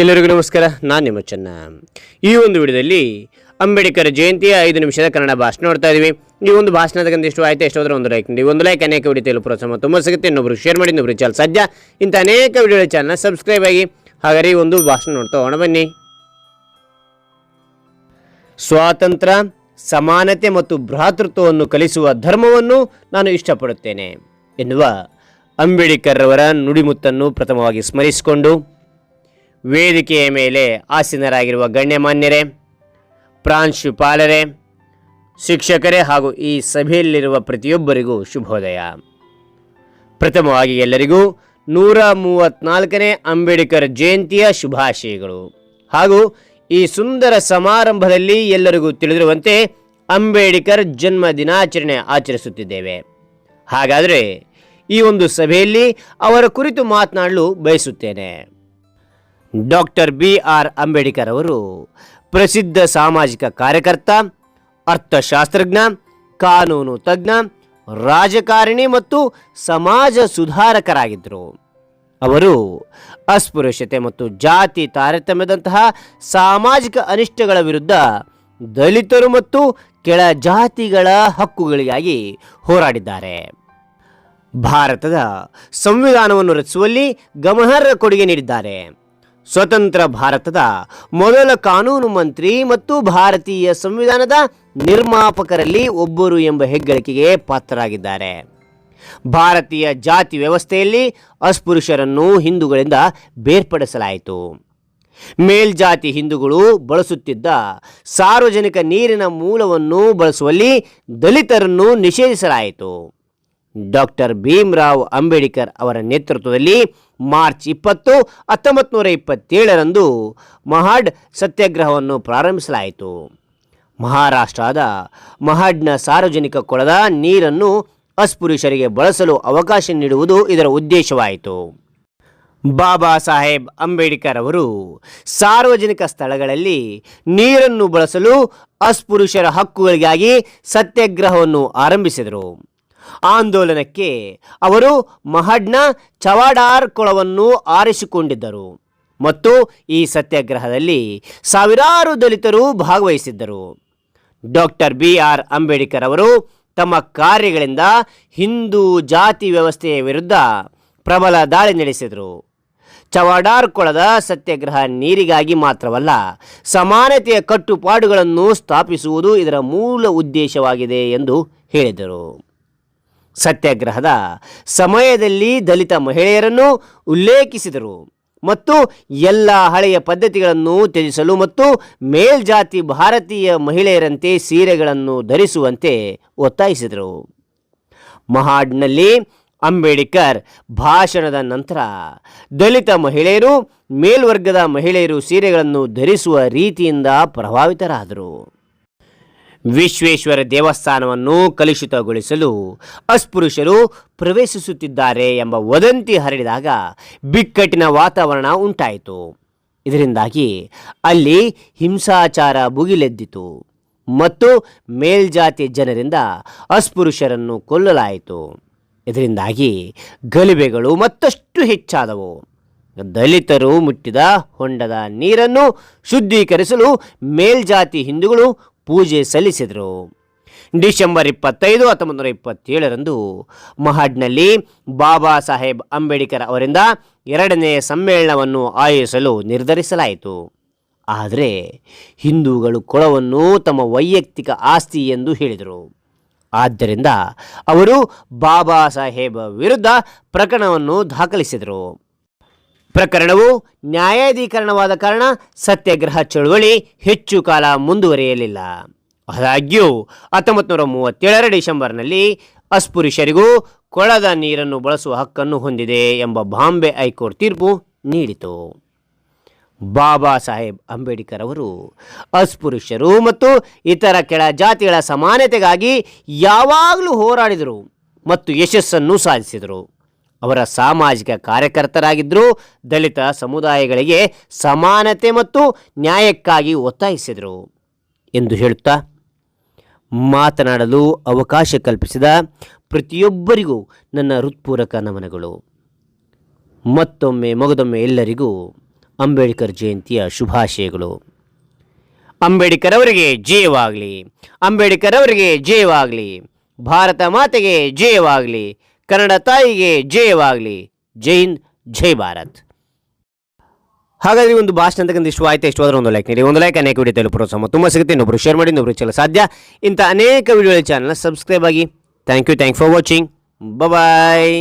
ಎಲ್ಲರಿಗೂ ನಮಸ್ಕಾರ, ನಾನು ನಿಮ್ಮ ಚೆನ್ನ. ಈ ಒಂದು ವಿಡಿಯೋದಲ್ಲಿ ಅಂಬೇಡ್ಕರ್ ಜಯಂತಿಯ ಐದು ನಿಮಿಷದ ಕನ್ನಡ ಭಾಷಣ ನೋಡ್ತಾ ಇದ್ದೀವಿ ಈ ಒಂದು ಭಾಷಣದ ಎಷ್ಟು ಆಯ್ತು ಒಂದು ಲೈಕ್ ನೀಡಿ. ಒಂದು ಲೈಕ್ ಅನೇಕ ವಿಡಿಯೋ ಪ್ರೋತ್ಸಾಹ ತುಂಬ ಸಿಗುತ್ತೆ. ಇನ್ನೊಬ್ರು ಶೇರ್ ಮಾಡಿ ಇನ್ನೊಬ್ರು ಚಾಲ್ ಸದ್ಯ ಇಂಥ ಅನೇಕ ವಿಡಿಯೋ ಚಾನಲ್ ಸಬ್ಸ್ಕ್ರೈಬ್ ಆಗಿ, ಹಾಗಾದ್ರೆ ಈ ಒಂದು ಭಾಷಣ ನೋಡ್ತಾ ಹೋಗೋಣ, ಬನ್ನಿ. ಸ್ವಾತಂತ್ರ್ಯ ಸಮಾನತೆ ಮತ್ತು ಭ್ರಾತೃತ್ವವನ್ನು ಕಲಿಸುವ ಧರ್ಮವನ್ನು ನಾನು ಇಷ್ಟಪಡುತ್ತೇನೆ ಎನ್ನುವ ಅಂಬೇಡ್ಕರ್ ಅವರ ನುಡಿಮುತ್ತನ್ನು ಪ್ರಥಮವಾಗಿ ಸ್ಮರಿಸಿಕೊಂಡು ವೇದಿಕೆಯ ಮೇಲೆ ಆಸೀನರಾಗಿರುವ ಗಣ್ಯಮಾನ್ಯರೇ, ಪ್ರಾಂಶುಪಾಲರೇ, ಶಿಕ್ಷಕರೇ ಹಾಗೂ ಈ ಸಭೆಯಲ್ಲಿರುವ ಪ್ರತಿಯೊಬ್ಬರಿಗೂ ಶುಭೋದಯ. ಪ್ರಥಮವಾಗಿ ಎಲ್ಲರಿಗೂ ನೂರ ಮೂವತ್ನಾಲ್ಕನೇ ಅಂಬೇಡ್ಕರ್ ಜಯಂತಿಯ ಶುಭಾಶಯಗಳು. ಹಾಗೂ ಈ ಸುಂದರ ಸಮಾರಂಭದಲ್ಲಿ ಎಲ್ಲರಿಗೂ ತಿಳಿದಿರುವಂತೆ ಅಂಬೇಡ್ಕರ್ ಜನ್ಮ ದಿನಾಚರಣೆ ಆಚರಿಸುತ್ತಿದ್ದೇವೆ. ಹಾಗಾದರೆ ಈ ಒಂದು ಸಭೆಯಲ್ಲಿ ಅವರ ಕುರಿತು ಮಾತನಾಡಲು ಬಯಸುತ್ತೇನೆ. ಡಾಕ್ಟರ್ ಬಿ ಆರ್ ಅಂಬೇಡ್ಕರ್ ಅವರು ಪ್ರಸಿದ್ಧ ಸಾಮಾಜಿಕ ಕಾರ್ಯಕರ್ತ, ಅರ್ಥಶಾಸ್ತ್ರಜ್ಞ, ಕಾನೂನು ತಜ್ಞ, ರಾಜಕಾರಣಿ ಮತ್ತು ಸಮಾಜ ಸುಧಾರಕರಾಗಿದ್ದರು. ಅವರು ಅಸ್ಪೃಶ್ಯತೆ ಮತ್ತು ಜಾತಿ ತಾರತಮ್ಯದಂತಹ ಸಾಮಾಜಿಕ ಅನಿಷ್ಟಗಳ ವಿರುದ್ಧ ದಲಿತರು ಮತ್ತು ಕೆಳ ಜಾತಿಗಳ ಹಕ್ಕುಗಳಿಗಾಗಿ ಹೋರಾಡಿದ್ದಾರೆ. ಭಾರತದ ಸಂವಿಧಾನವನ್ನು ರಚಿಸುವಲ್ಲಿ ಗಮನಾರ್ಹ ಕೊಡುಗೆ ನೀಡಿದ್ದಾರೆ. ಸ್ವತಂತ್ರ ಭಾರತದ ಮೊದಲ ಕಾನೂನು ಮಂತ್ರಿ ಮತ್ತು ಭಾರತೀಯ ಸಂವಿಧಾನದ ನಿರ್ಮಾಪಕರಲ್ಲಿ ಒಬ್ಬರು ಎಂಬ ಹೆಗ್ಗಳಿಕೆಗೆ ಪಾತ್ರರಾಗಿದ್ದಾರೆ. ಭಾರತೀಯ ಜಾತಿ ವ್ಯವಸ್ಥೆಯಲ್ಲಿ ಅಸ್ಪೃಶ್ಯರನ್ನು ಹಿಂದೂಗಳಿಂದ ಬೇರ್ಪಡಿಸಲಾಯಿತು. ಮೇಲ್ಜಾತಿ ಹಿಂದೂಗಳು ಬಳಸುತ್ತಿದ್ದ ಸಾರ್ವಜನಿಕ ನೀರಿನ ಮೂಲವನ್ನು ಬಳಸುವಲ್ಲಿ ದಲಿತರನ್ನು ನಿಷೇಧಿಸಲಾಯಿತು. ಡಾಕ್ಟರ್ ಭೀಮರಾವ್ ಅಂಬೇಡ್ಕರ್ ಅವರ ನೇತೃತ್ವದಲ್ಲಿ ಮಾರ್ಚ್ ಇಪ್ಪತ್ತು ಹತ್ತೊಂಬತ್ತು ನೂರ ಇಪ್ಪತ್ತೇಳರಂದು ಮಹಾಡ್ ಸತ್ಯಾಗ್ರಹವನ್ನು ಪ್ರಾರಂಭಿಸಲಾಯಿತು. ಮಹಾರಾಷ್ಟ್ರದ ಮಹಾಡ್ನ ಸಾರ್ವಜನಿಕ ಕೊಳದ ನೀರನ್ನು ಅಸ್ಪುರುಷರಿಗೆ ಬಳಸಲು ಅವಕಾಶ ನೀಡುವುದು ಇದರ ಉದ್ದೇಶವಾಯಿತು. ಬಾಬಾ ಸಾಹೇಬ್ ಅಂಬೇಡ್ಕರ್ ಅವರು ಸಾರ್ವಜನಿಕ ಸ್ಥಳಗಳಲ್ಲಿ ನೀರನ್ನು ಬಳಸಲು ಅಸ್ಪುರುಷರ ಹಕ್ಕುಗಳಿಗಾಗಿ ಸತ್ಯಾಗ್ರಹವನ್ನು ಆರಂಭಿಸಿದರು. ಆಂದೋಲನಕ್ಕೆ ಅವರು ಮಹಡ್ನ ಚವಾಡಾರ್ ಕೊಳವನ್ನು ಆರಿಸಿಕೊಂಡಿದ್ದರು ಮತ್ತು ಈ ಸತ್ಯಾಗ್ರಹದಲ್ಲಿ ಸಾವಿರಾರು ದಲಿತರು ಭಾಗವಹಿಸಿದ್ದರು. ಡಾಕ್ಟರ್ ಬಿ ಆರ್ ಅಂಬೇಡ್ಕರ್ ಅವರು ತಮ್ಮ ಕಾರ್ಯಗಳಿಂದ ಹಿಂದೂ ಜಾತಿ ವ್ಯವಸ್ಥೆಯ ವಿರುದ್ಧ ಪ್ರಬಲ ದಾಳಿ ನಡೆಸಿದರು. ಚವಾಡಾರ್ ಕೊಳದ ಸತ್ಯಾಗ್ರಹ ನೀರಿಗಾಗಿ ಮಾತ್ರವಲ್ಲ, ಸಮಾನತೆಯ ಕಟ್ಟುಪಾಡುಗಳನ್ನು ಸ್ಥಾಪಿಸುವುದು ಇದರ ಮೂಲ ಉದ್ದೇಶವಾಗಿದೆ ಎಂದು ಹೇಳಿದರು. ಸತ್ಯಾಗ್ರಹದ ಸಮಯದಲ್ಲಿ ದಲಿತ ಮಹಿಳೆಯರನ್ನು ಉಲ್ಲೇಖಿಸಿದರು ಮತ್ತು ಎಲ್ಲ ಹಳೆಯ ಪದ್ಧತಿಗಳನ್ನು ತ್ಯಜಿಸಲು ಮತ್ತು ಮೇಲ್ಜಾತಿ ಭಾರತೀಯ ಮಹಿಳೆಯರಂತೆ ಸೀರೆಗಳನ್ನು ಧರಿಸುವಂತೆ ಒತ್ತಾಯಿಸಿದರು. ಮಹಾಡ್ನಲ್ಲಿ ಅಂಬೇಡ್ಕರ್ ಭಾಷಣದ ನಂತರ ದಲಿತ ಮಹಿಳೆಯರು, ಮೇಲ್ವರ್ಗದ ಮಹಿಳೆಯರು ಸೀರೆಗಳನ್ನು ಧರಿಸುವ ರೀತಿಯಿಂದ ಪ್ರಭಾವಿತರಾದರು. ವಿಶ್ವೇಶ್ವರ ದೇವಸ್ಥಾನವನ್ನು ಕಲುಷಿತಗೊಳಿಸಲು ಅಸ್ಪೃಶ್ಯರು ಪ್ರವೇಶಿಸುತ್ತಿದ್ದಾರೆ ಎಂಬ ವದಂತಿ ಹರಡಿದಾಗ ಬಿಕ್ಕಟ್ಟಿನ ವಾತಾವರಣ ಉಂಟಾಯಿತು. ಇದರಿಂದಾಗಿ ಅಲ್ಲಿ ಹಿಂಸಾಚಾರ ಭುಗಿಲೆದ್ದಿತು ಮತ್ತು ಮೇಲ್ಜಾತಿ ಜನರಿಂದ ಅಸ್ಪೃಶ್ಯರನ್ನು ಕೊಲ್ಲಲಾಯಿತು. ಇದರಿಂದಾಗಿ ಗಲಿಬೆಗಳು ಮತ್ತಷ್ಟು ಹೆಚ್ಚಾದವು. ದಲಿತರು ಮುಟ್ಟಿದ ಹೊಂಡದ ನೀರನ್ನು ಶುದ್ಧೀಕರಿಸಲು ಮೇಲ್ಜಾತಿ ಹಿಂದೂಗಳು ಪೂಜೆ ಸಲ್ಲಿಸಿದರು. ಡಿಸೆಂಬರ್ ಇಪ್ಪತ್ತೈದು ಹತ್ತೊಂಬತ್ತು ನೂರ ಇಪ್ಪತ್ತೇಳರಂದು ಮಹಾಡ್ನಲ್ಲಿ ಬಾಬಾ ಸಾಹೇಬ್ ಅಂಬೇಡ್ಕರ್ ಅವರಿಂದ ಎರಡನೇ ಸಮ್ಮೇಳನವನ್ನು ಆಯೋಜಿಸಲು ನಿರ್ಧರಿಸಲಾಯಿತು. ಆದರೆ ಹಿಂದೂಗಳು ಕೊಳವನ್ನು ತಮ್ಮ ವೈಯಕ್ತಿಕ ಆಸ್ತಿ ಎಂದು ಹೇಳಿದರು. ಆದ್ದರಿಂದ ಅವರು ಬಾಬಾ ಸಾಹೇಬ್ ವಿರುದ್ಧ ಪ್ರಕರಣವನ್ನು ದಾಖಲಿಸಿದರು. ಪ್ರಕರಣವು ನ್ಯಾಯಾಧೀಕರಣವಾದ ಕಾರಣ ಸತ್ಯಾಗ್ರಹ ಚಳುವಳಿ ಹೆಚ್ಚು ಕಾಲ ಮುಂದುವರಿಯಲಿಲ್ಲ. ಆದಾಗ್ಯೂ ಹತ್ತೊಂಬತ್ತು ನೂರ ಮೂವತ್ತೇಳರ ಡಿಸೆಂಬರ್ನಲ್ಲಿ ಅಸ್ಪುರುಷರಿಗೂ ಕೊಳದ ನೀರನ್ನು ಬಳಸುವ ಹಕ್ಕನ್ನು ಹೊಂದಿದೆ ಎಂಬ ಬಾಂಬೆ ಹೈಕೋರ್ಟ್ ತೀರ್ಪು ನೀಡಿತು. ಬಾಬಾ ಸಾಹೇಬ್ ಅಂಬೇಡ್ಕರ್ ಅವರು ಅಸ್ಪುರುಷರು ಮತ್ತು ಇತರ ಕೆಳ ಜಾತಿಗಳ ಸಮಾನತೆಗಾಗಿ ಯಾವಾಗಲೂ ಹೋರಾಡಿದರು ಮತ್ತು ಯಶಸ್ಸನ್ನು ಸಾಧಿಸಿದರು. ಅವರ ಸಾಮಾಜಿಕ ಕಾರ್ಯಕರ್ತರಾಗಿದ್ದರು ದಲಿತ ಸಮುದಾಯಗಳಿಗೆ ಸಮಾನತೆ ಮತ್ತು ನ್ಯಾಯಕ್ಕಾಗಿ ಒತ್ತಾಯಿಸಿದರು ಎಂದು ಹೇಳುತ್ತಾ ಮಾತನಾಡಲು ಅವಕಾಶ ಕಲ್ಪಿಸಿದ ಪ್ರತಿಯೊಬ್ಬರಿಗೂ ನನ್ನ ಹೃತ್ಪೂರ್ವಕ ನಮನಗಳು. ಮತ್ತೊಮ್ಮೆ, ಮಗದೊಮ್ಮೆ ಎಲ್ಲರಿಗೂ ಅಂಬೇಡ್ಕರ್ ಜಯಂತಿಯ ಶುಭಾಶಯಗಳು. ಅಂಬೇಡ್ಕರ್ ಅವರಿಗೆ ಜಯವಾಗಲಿ. ಅಂಬೇಡ್ಕರ್ ಅವರಿಗೆ ಜಯವಾಗಲಿ. ಭಾರತ ಮಾತೆಗೆ ಜಯವಾಗಲಿ. ಕನ್ನಡ ತಾಯಿಗೆ ಜಯವಾಗಲಿ. ಜೈ ಹಿಂದ್, ಜೈ ಭಾರತ್. ಹಾಗಾದ್ರೆ ಒಂದು ಭಾಷಣ ಅಂತಕ್ಕಂಥ ಇಷ್ಟು ಆಯ್ತು? ಇಷ್ಟು ಆದ್ರೆ ಒಂದು ಲೈಕ್ ನೀಡಿ. ಒಂದು ಲೈಕ್ ಅನೇಕ ವಿಡಿಯೋ ತಲುಪುವ ಸಮ ತುಂಬ ಸಿಗುತ್ತೆ. ಇನ್ನೊಬ್ರು ಶೇರ್ ಮಾಡಿ ಇನ್ನೊಬ್ರು ಚಲ ಸಾಧ್ಯ. ಇಂಥ ಅನೇಕ ವಿಡಿಯೋಗಳ ಚಾನಲ್ ಸಬ್ಸ್ಕ್ರೈಬ್ ಆಗಿ. Thank you thank for watching bye